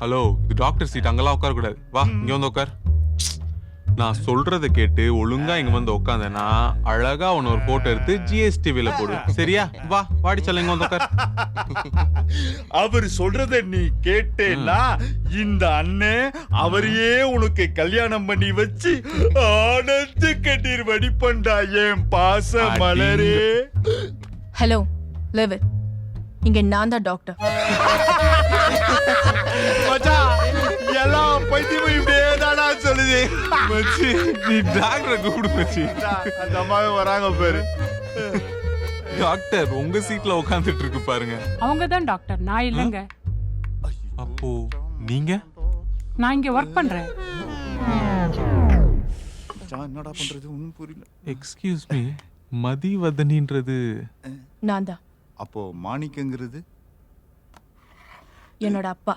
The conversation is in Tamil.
ஹலோ இது டாக்டர் சீட் அங்கெல்லாம் உட்கார கூடாது. வா இங்க வந்து உட்கார். நான் சொல்றத கேட்டு ஒழுங்கா இங்க வந்து உட்காந்தேன்னா அழகா உன்ன ஒரு போட்டோ எடுத்து ஜிஎஸ்டிவில போடு. சரியா? வா வாடி சொல்ல இங்க வந்து உட்கார். அவர் சொல்றத நீ கேட்டேன்னா இந்த அண்ணன் அவரையே உனக்கு கல்யாணம் பண்ணி வச்சு ஆனந்த கண்ணீர் வடிப்பண்டா என் பாச மலரே. ஹலோ லிவ் இட் இங்க நான் தான் டாக்டர் சொல்லுது மச்சி நீ டாக்டரை கூப்பிடு மச்சி அந்த அம்மாவே வராங்க பாரு டாக்டர் உங்க சீட்ல உட்காந்துட்டு இருக்கு பாருங்க. அவங்க தான் டாக்டர் நான் இல்லைங்க. அப்போ நீங்க? நான் இங்க ஒர்க் பண்றேன். என்னடா பண்றது? ஒண்ணும் புரியல. எக்ஸ்கியூஸ் மீ மதிவதனின்றது? நான் தான் அப்போ மாணிக்கங்கிறது? என்னோட அப்பா.